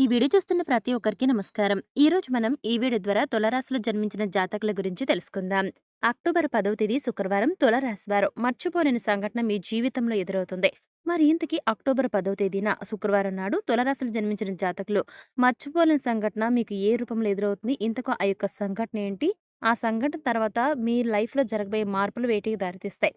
ఈ వీడియో చూస్తున్న ప్రతి ఒక్కరికి నమస్కారం. ఈ రోజు మనం ఈ వీడియో ద్వారా తులరాశిలో జన్మించిన జాతకుల గురించి తెలుసుకుందాం. అక్టోబర్ పదవ తేదీ శుక్రవారం తులరాశి వారు మర్చిపోలేని సంఘటన మీ జీవితంలో ఎదురవుతుంది. మరి ఇంతకీ అక్టోబర్ పదవ తేదీన శుక్రవారం నాడు తులారాశిలో జన్మించిన జాతకులు మర్చిపోలేని సంఘటన మీకు ఏ రూపంలో ఎదురవుతుంది? ఇంతకు ఆ యొక్క సంఘటన ఏంటి? ఆ సంఘటన తర్వాత మీ లైఫ్‌లో జరగబోయే మార్పులు వేటికి దారితీస్తాయి?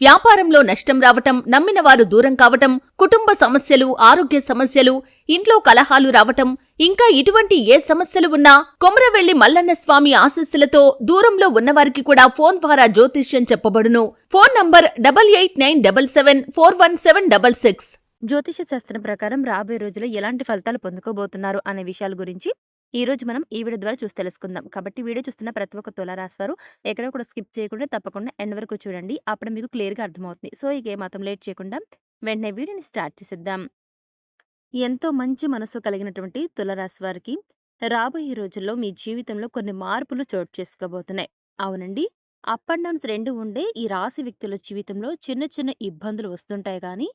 వ్యాపారంలో నష్టం రావటం నమ్మిన వారు దూరం కావటం కుటుంబ సమస్యలు ఆరోగ్య సమస్యలు ఇంట్లో కలహాలు రావటం ఇంకా ఇటువంటి ఏ సమస్యలు ఉన్నా కొమరవెల్లి మల్లన్న స్వామి ఆశస్సులతో దూరంలో ఉన్నవారికి కూడా ఫోన్ ద్వారా జ్యోతిష్యం చెప్పబడును. Phone number double eight nine double seven four one seven double six. జ్యోతిష శాస్త్రం ప్రకారం రాబోయే రోజుల్లో ఎలాంటి ఫలితాలు పొందుకోబోతున్నారు అనే విషయాల గురించి ఈ రోజు మనం ఈ వీడియో ద్వారా చూసి తెలుసుకుందాం. కాబట్టి వీడియో చూస్తున్న ప్రతి ఒక్క తులారాశివారు ఎక్కడ కూడా స్కిప్ చేయకుండా తప్పకుండా ఎండ్ వరకు చూడండి. అప్పుడు మీకు క్లియర్గా అర్థమవుతుంది. సో ఇక ఏమాత్రం లేట్ చేయకుండా వెంటనే వీడియోని స్టార్ట్ చేసేద్దాం. ఎంతో మంచి మనసు కలిగినటువంటి తులరాశి వారికి రాబోయే రోజుల్లో మీ జీవితంలో కొన్ని మార్పులు చోటు చేసుకోబోతున్నాయి. అవునండి. అప్ అండ్ డౌన్స్ రెండు ఉండే ఈ రాశి వ్యక్తుల జీవితంలో చిన్న చిన్న ఇబ్బందులు వస్తుంటాయి కానీ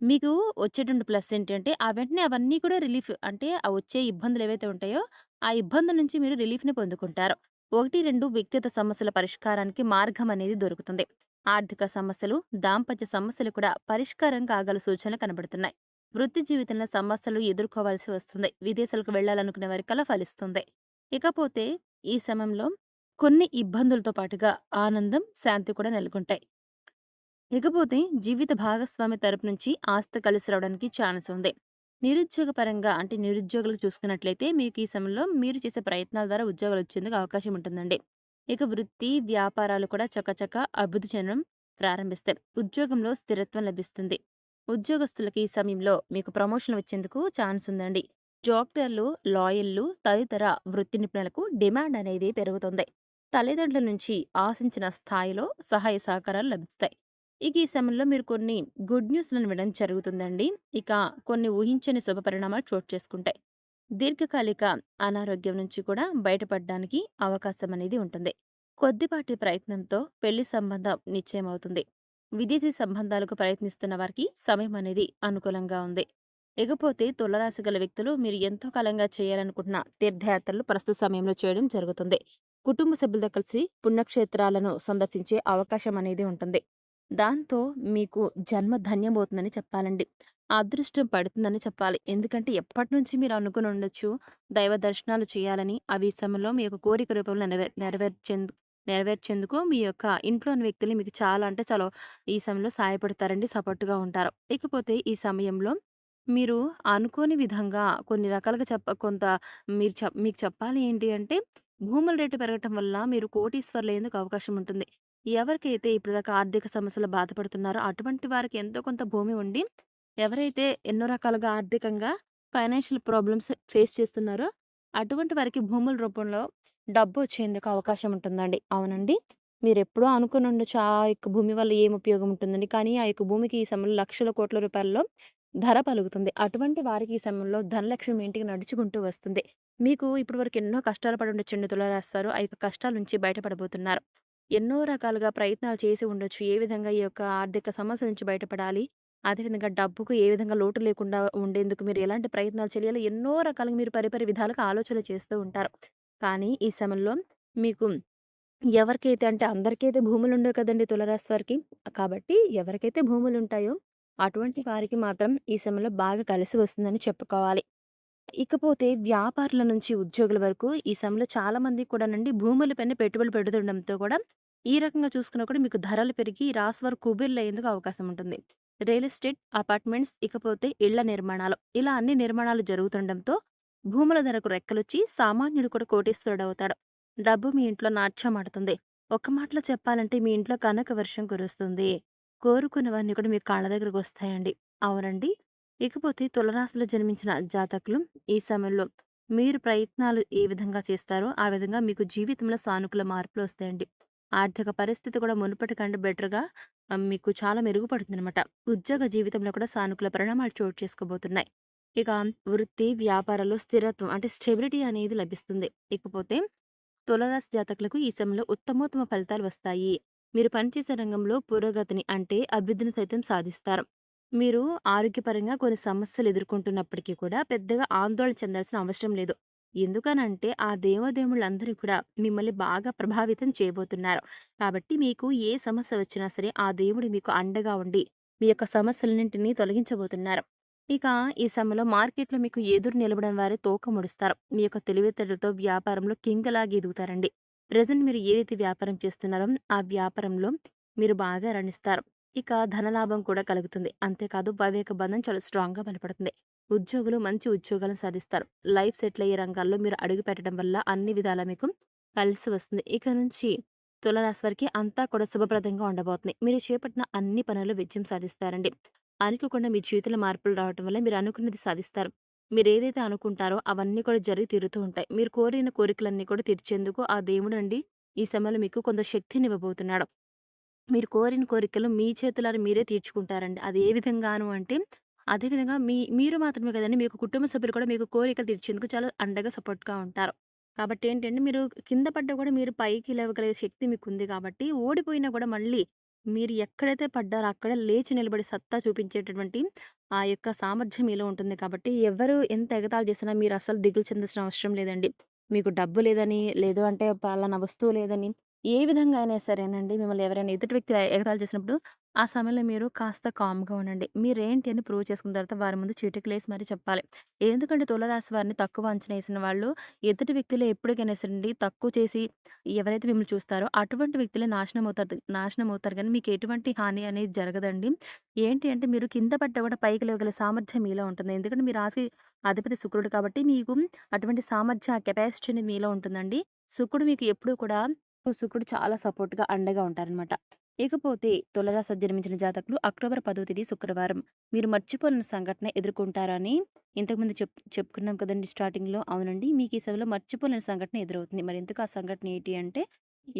మీకు వచ్చేటువంటి ప్లస్ ఏంటంటే ఆ వెంటనే అవన్నీ కూడా రిలీఫ్ అంటే ఆ వచ్చే ఇబ్బందులు ఏవైతే ఉంటాయో ఆ ఇబ్బందుల నుంచి మీరు రిలీఫ్ని పొందుకుంటారు. ఒకటి రెండు వ్యక్తిగత సమస్యల పరిష్కారానికి మార్గం అనేది దొరుకుతుంది. ఆర్థిక సమస్యలు దాంపత్య సమస్యలు కూడా పరిష్కారం కాగల సూచనలు కనబడుతున్నాయి. వృత్తి జీవితంలో సమస్యలు ఎదుర్కోవాల్సి వస్తుంది. విదేశాలకు వెళ్ళాలనుకునే వారికల్లా ఫలిస్తుంది. ఇకపోతే ఈ సమయంలో కొన్ని ఇబ్బందులతో పాటుగా ఆనందం శాంతి కూడా నెలకొంటాయి. ఇకపోతే జీవిత భాగస్వామి తరపు నుంచి ఆస్తి కలిసి రావడానికి ఛాన్స్ ఉంది. నిరుద్యోగ పరంగా అంటే నిరుద్యోగులకు చూసుకున్నట్లయితే మీకు ఈ సమయంలో మీరు చేసే ప్రయత్నాల ద్వారా ఉద్యోగాలు వచ్చేందుకు అవకాశం ఉంటుందండి. ఇక వృత్తి వ్యాపారాలు కూడా చక్కచక్క అభివృద్ధి చెందడం ప్రారంభిస్తాయి. ఉద్యోగంలో స్థిరత్వం లభిస్తుంది. ఉద్యోగస్తులకి ఈ సమయంలో మీకు ప్రమోషన్ వచ్చేందుకు ఛాన్స్ ఉందండి. డాక్టర్లు లాయర్లు తదితర వృత్తి నిపుణులకు డిమాండ్ అనేది పెరుగుతుంది. తల్లిదండ్రుల నుంచి ఆశించిన స్థాయిలో సహాయ సహకారాలు లభిస్తాయి. ఇక ఈ సమయంలో మీరు కొన్ని గుడ్ న్యూస్లను వినడం జరుగుతుందండి. ఇక కొన్ని ఊహించని శుభ పరిణామాలు చోటు చేసుకుంటాయి. దీర్ఘకాలిక అనారోగ్యం నుంచి కూడా బయటపడడానికి అవకాశం అనేది ఉంటుంది. కొద్దిపాటి ప్రయత్నంతో పెళ్ళి సంబంధం నిశ్చయమవుతుంది. విదేశీ సంబంధాలకు ప్రయత్నిస్తున్న వారికి సమయం అనేది అనుకూలంగా ఉంది. ఇకపోతే తులరాశి గల వ్యక్తులు మీరు ఎంతో కాలంగా చేయాలనుకుంటున్న తీర్థయాత్రలు ప్రస్తుత సమయంలో చేయడం జరుగుతుంది. కుటుంబ సభ్యులతో కలిసి పుణ్యక్షేత్రాలను సందర్శించే అవకాశం అనేది ఉంటుంది. దాంతో మీకు జన్మ ధన్యమవుతుందని చెప్పాలండి అదృష్టం పడుతుందని చెప్పాలి ఎందుకంటే ఎప్పటి నుంచి మీరు అనుకుని ఉండొచ్చు దైవ దర్శనాలు చేయాలని అవి సమయంలో మీ యొక్క కోరిక రూపంలో నెరవే నెరవేర్చేందు నెరవేర్చేందుకు మీ యొక్క ఇంట్లోని వ్యక్తులు మీకు చాలా అంటే చాలా ఈ సమయంలో సహాయపడతారండి సపోర్ట్‌గా ఉంటారు. ఇకపోతే ఈ సమయంలో మీరు అనుకోని విధంగా కొన్ని రకాలుగా చెప్ప కొంత మీరు చెప్ మీకు చెప్పాలి ఏంటి అంటే భూముల రేటు పెరగటం వల్ల మీరు కోటీశ్వరులయ్యేందుకు అవకాశం ఉంటుంది. ఎవరికైతే ఇప్పటిదాకా ఆర్థిక సమస్యలు బాధపడుతున్నారో అటువంటి వారికి ఎంతో కొంత భూమి ఉండి, ఎవరైతే ఎన్నో రకాలుగా ఆర్థికంగా ఫైనాన్షియల్ ప్రాబ్లమ్స్ ఫేస్ చేస్తున్నారో అటువంటి వారికి భూముల రూపంలో డబ్బు వచ్చేందుకు అవకాశం ఉంటుందండి. అవునండి. మీరు ఎప్పుడో అనుకుని ఉండొచ్చు ఆ యొక్క భూమి వల్ల ఏం ఉపయోగం ఉంటుందండి కానీ ఆ యొక్క భూమికి ఈ సమయంలో లక్షల కోట్ల రూపాయల్లో ధర పలుకుతుంది. అటువంటి వారికి ఈ సమయంలో ధనలక్ష్మి మీ ఇంటికి నడుచుకుంటూ వస్తుంది. మీకు ఇప్పటి వరకు ఎన్నో కష్టాలు పడి ఉండొచ్చండి తులారాశి వారు. ఆ యొక్క కష్టాల నుంచి బయటపడబోతున్నారు. ఎన్నో రకాలుగా ప్రయత్నాలు చేసి ఉండొచ్చు. ఏ విధంగా ఈ యొక్క ఆర్థిక సమస్య నుంచి బయటపడాలి. అదేవిధంగా డబ్బుకు ఏ విధంగా లోటు లేకుండా ఉండేందుకు మీరు ఎలాంటి ప్రయత్నాలు చేయాలి. ఎన్నో రకాలుగా మీరు పరిపరి విధాలుగా ఆలోచనలు చేస్తూ ఉంటారు. కానీ ఈ సమయంలో మీకు ఎవరికైతే అంటే అందరికైతే భూములుండవు కదండి తులరాశి వారికి. కాబట్టి ఎవరికైతే భూములు ఉంటాయో అటువంటి వారికి మాత్రం ఈ సమయంలో బాగా కలిసి వస్తుందని చెప్పుకోవాలి. ఇకపోతే వ్యాపారుల నుంచి ఉద్యోగుల వరకు ఈ సమయంలో చాలా మందికి కూడానండి భూములపైన పెట్టుబడులు పెడుతుండడంతో కూడా ఈ రకంగా చూసుకున్నా కూడా మీకు ధరలు పెరిగి ఈ రాశి వారు కుబేరులయ్యేందుకు అవకాశం ఉంటుంది. రియల్ ఎస్టేట్, అపార్ట్మెంట్స్ ఇకపోతే ఇళ్ళ నిర్మాణాలు ఇలా అన్ని నిర్మాణాలు జరుగుతుండడంతో భూముల ధరకు రెక్కలొచ్చి సామాన్యుడు కూడా కోటీశ్వరుడవుతాడు. డబ్బు మీ ఇంట్లో నాట్యమాడుతుంది. ఒక్క మాటలో చెప్పాలంటే మీ ఇంట్లో కనక వర్షం కురుస్తుంది. కోరుకున్నవన్నీ కూడా మీ కాళ్ళ దగ్గరకొస్తాయండి. అవునండి. ఇకపోతే తులరాశిలో జన్మించిన జాతకులు ఈ సమయంలో మీరు ప్రయత్నాలు ఏ విధంగా చేస్తారో ఆ విధంగా మీకు జీవితంలో సానుకూల మార్పులు వస్తాయండి. ఆర్థిక పరిస్థితి కూడా మునుపటి కంటే బెటర్‌గా మీకు చాలా మెరుగుపడుతుందన్నమాట ఉద్యోగ జీవితంలో కూడా సానుకూల పరిణామాలు చోటు చేసుకోబోతున్నాయి. ఇక వృత్తి, వ్యాపారాల్లో స్థిరత్వం అంటే స్టెబిలిటీ అనేది లభిస్తుంది. ఇకపోతే తులరాశి జాతకులకు ఈ సమయంలో ఉత్తమోత్తమ ఫలితాలు వస్తాయి. మీరు పనిచేసే రంగంలో పురోగతిని అంటే అభివృద్ధిని సైతం సాధిస్తారు. మీరు ఆరోగ్యపరంగా కొన్ని సమస్యలు ఎదుర్కొంటున్నప్పటికీ కూడా పెద్దగా ఆందోళన చెందాల్సిన అవసరం లేదు. ఎందుకనంటే ఆ దేవదేవుళ్ళందరూ కూడా మిమ్మల్ని బాగా ప్రభావితం చేయబోతున్నారు. కాబట్టి మీకు ఏ సమస్య వచ్చినా సరే ఆ దేవుడు మీకు అండగా ఉండి మీ యొక్క సమస్యలన్నింటినీ తొలగించబోతున్నారు. ఇక ఈ సమయంలో మార్కెట్‌లో మీకు ఎదురు నిలబడిన వారే తోక ముడుస్తారు. మీ యొక్క తెలివితేటలతో వ్యాపారంలో కింగ్‌లాగా ఎదుగుతారండి. ప్రెజెంట్ మీరు ఏదైతే వ్యాపారం చేస్తున్నారో ఆ వ్యాపారంలో మీరు బాగా రాణిస్తారు. ఇక ధనలాభం కూడా కలుగుతుంది. అంతేకాదు వైవాహిక బంధం చాలా స్ట్రాంగ్‌గా బలపడుతుంది. ఉద్యోగులు మంచి ఉద్యోగాలను సాధిస్తారు. లైఫ్ సెటిల్ అయ్యే రంగాల్లో మీరు అడుగు పెట్టడం వల్ల అన్ని విధాలా మీకు కలిసి వస్తుంది. ఇక నుంచి తులరాశి వారికి అంతా కూడా శుభప్రదంగా ఉండబోతుంది. మీరు చేపట్టిన అన్ని పనులు విజయం సాధిస్తారండి. అనుకోకుండా మీ జీవితంలో మార్పులు రావడం వల్ల మీరు అనుకున్నది సాధిస్తారు. మీరు ఏదైతే అనుకుంటారో అవన్నీ కూడా జరిగి తీరుతూ ఉంటాయి. మీరు కోరిన కోరికలన్నీ కూడా తీర్చేందుకు ఆ దేవుడండి ఈ సమయంలో మీకు కొంత శక్తినివ్వబోతున్నాడు. మీరు కోరిన కోరికలు మీ చేతులారా మీరే తీర్చుకుంటారండి. అది ఏ విధంగాను అంటే, అదే విధంగా మీ మీరు మాత్రమే కదండీ, మీ యొక్క కుటుంబ సభ్యులు కూడా మీకు కోరికలు తీర్చేందుకు చాలా అండగా, సపోర్ట్‌గా ఉంటారు. కాబట్టి ఏంటంటే, మీరు కింద పడ్డా కూడా మీరు పైకి లేవగలిగే శక్తి మీకుంది కాబట్టి, ఓడిపోయినా కూడా మళ్ళీ మీరు ఎక్కడైతే పడ్డారో అక్కడే లేచి నిలబడి సత్తా చూపించేటటువంటి ఆ యొక్క సామర్థ్యం మీలో ఉంటుంది కాబట్టి, ఎవ్వరు ఎంత ఎగతాళి చేసినా మీరు అస్సలు దిగులు చెందాల్సిన అవసరం లేదండి. మీకు డబ్బు లేదని, లేదు అంటే పలానా వస్తువు లేదని ఏ విధంగా అయినా సరేనండి మిమ్మల్ని ఎవరైనా ఎదుటి వ్యక్తి ఎగతాళి చేసినప్పుడు, ఆ సమయంలో మీరు కాస్త కామ్‌గా ఉండండి. మీరేంటి అని ప్రూవ్ చేసుకున్న తర్వాత వారి ముందు చీటికలేసి మరీ చెప్పాలి. ఎందుకంటే తులరాశి వారిని తక్కువ అంచనా వేసిన వాళ్ళు ఎదుటి వ్యక్తులు ఎప్పటికైనా సరేండి తక్కువ చేసి ఎవరైతే మిమ్మల్ని చూస్తారో అటువంటి వ్యక్తులే నాశనం అవుతారు నాశనం అవుతారు కానీ మీకు ఎటువంటి హాని అనేది జరగదండి. ఏంటి అంటే మీరు కింద పట్ట కూడా పైకి లేవగల సామర్థ్యం మీలో ఉంటుంది. ఎందుకంటే మీరు రాశి అధిపతి శుక్రుడు కాబట్టి మీకు అటువంటి సామర్థ్యం, ఆ కెపాసిటీ అనేది మీలో ఉంటుందండి. శుక్రుడు మీకు ఎప్పుడూ కూడా శుక్రుడు చాలా సపోర్ట్‌గా, అండగా ఉంటారనమాట. ఇకపోతే తులరాశి జన్మించిన జాతకులు అక్టోబర్ పదో తేదీ శుక్రవారం మీరు మర్చిపోలేని సంఘటన ఎదుర్కొంటారని ఇంతకుముందు చెప్ చెప్పుకున్నాం కదండీ స్టార్టింగ్‌లో. అవునండి. మీకు ఈ సభలో మర్చిపోలేని సంఘటన ఎదురవుతుంది. మరి ఎందుకు ఆ సంఘటన ఏంటి అంటే,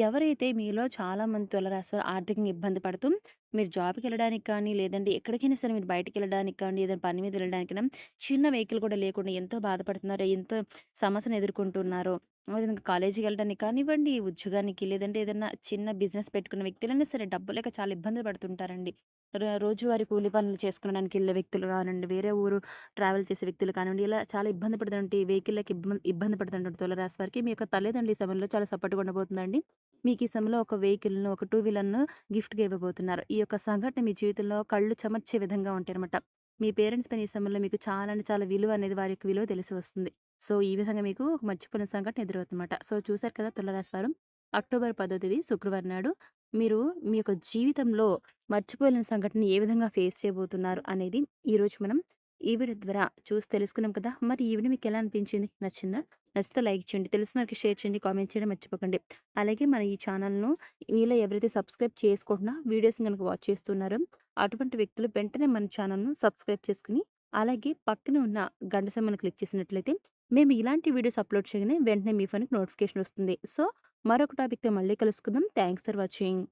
ఎవరైతే మీలో చాలామంది తులరాశి ఆర్థికంగా ఇబ్బంది పడుతూ మీరు జాబ్కి వెళ్ళడానికి కానీ, లేదంటే ఎక్కడికైనా సరే మీరు బయటికెళ్ళడానికి కానీ, ఏదైనా పని మీద వెళ్ళడానికైనా చిన్న వెహికల్ కూడా లేకుండా ఎంతో బాధపడుతున్నారో, ఎంతో సమస్యను ఎదుర్కొంటున్నారో, అదేవిధంగా కాలేజీకెళ్ళడానికి కానివ్వండి, ఉద్యోగానికి లేదంటే ఏదైనా చిన్న బిజినెస్ పెట్టుకున్న వ్యక్తులైనా సరే డబ్బు లేక చాలా ఇబ్బందులు పడుతుంటారండి. రోజువారి కూలి పనులు చేసుకోవడానికి వెళ్ళే వ్యక్తులు కానివ్వండి, వేరే ఊరు ట్రావెల్ చేసే వ్యక్తులు కానివ్వండి, ఇలా చాలా ఇబ్బంది పడుతుంటే వెహికల్ ఇబ్బంది ఇబ్బంది పడుతుంటారు తులారాశి వారికి. మీ యొక్క తల్లిదండ్రులు ఈ సమయంలో చాలా సపోర్ట్‌గా ఉండబోతుందండి. మీకు ఈ సమయంలో ఒక వెహికల్‌ను, ఒక టూ వీలర్‌ను గిఫ్ట్‌గా ఇవ్వబోతున్నారు. ఈ యొక్క సంఘటన మీ జీవితంలో కళ్ళు చెమర్చే విధంగా ఉంటాయన్నమాట. మీ పేరెంట్స్ పైన ఈ సమయంలో మీకు చాలా అంటే చాలా విలువ అనేది వారి యొక్క విలువ తెలిసి వస్తుంది. సో, ఈ విధంగా మీకు ఒక సంఘటన ఎదురవుతుందన్నమాట. సో, చూసారు కదా తులారాశి అక్టోబర్ పదో తేదీ శుక్రవారం నాడు మీరు మీ యొక్క జీవితంలో మర్చిపోలేని సంఘటన ఏ విధంగా ఫేస్ చేయబోతున్నారు అనేది ఈరోజు మనం ఈ వీడియో ద్వారా చూసి తెలుసుకున్నాం కదా! మరి ఈ వీడియో మీకు ఎలా అనిపించింది? నచ్చిందా? నచ్చితే లైక్ చేయండి. తెలిసిన వారికి షేర్ చేయండి. కామెంట్ చేయడం మర్చిపోకండి. అలాగే మన ఈ ఛానల్‌ను మీలో ఎవరైతే సబ్స్క్రైబ్ చేసుకుంటున్నా వీడియోస్‌ని కనుక వాచ్ చేస్తున్నారో అటువంటి వ్యక్తులు వెంటనే మన ఛానల్‌ను సబ్స్క్రైబ్ చేసుకొని, అలాగే పక్కన ఉన్న గంట సమయాన్ని క్లిక్ చేసినట్లయితే మేము ఇలాంటి వీడియోస్ అప్‌లోడ్ చేయగానే వెంటనే మీ ఫోన్‌కి నోటిఫికేషన్ వస్తుంది. సో, మరొక టాపిక్‌తో మళ్ళీ కలుసుకుందాం. Thanks for watching.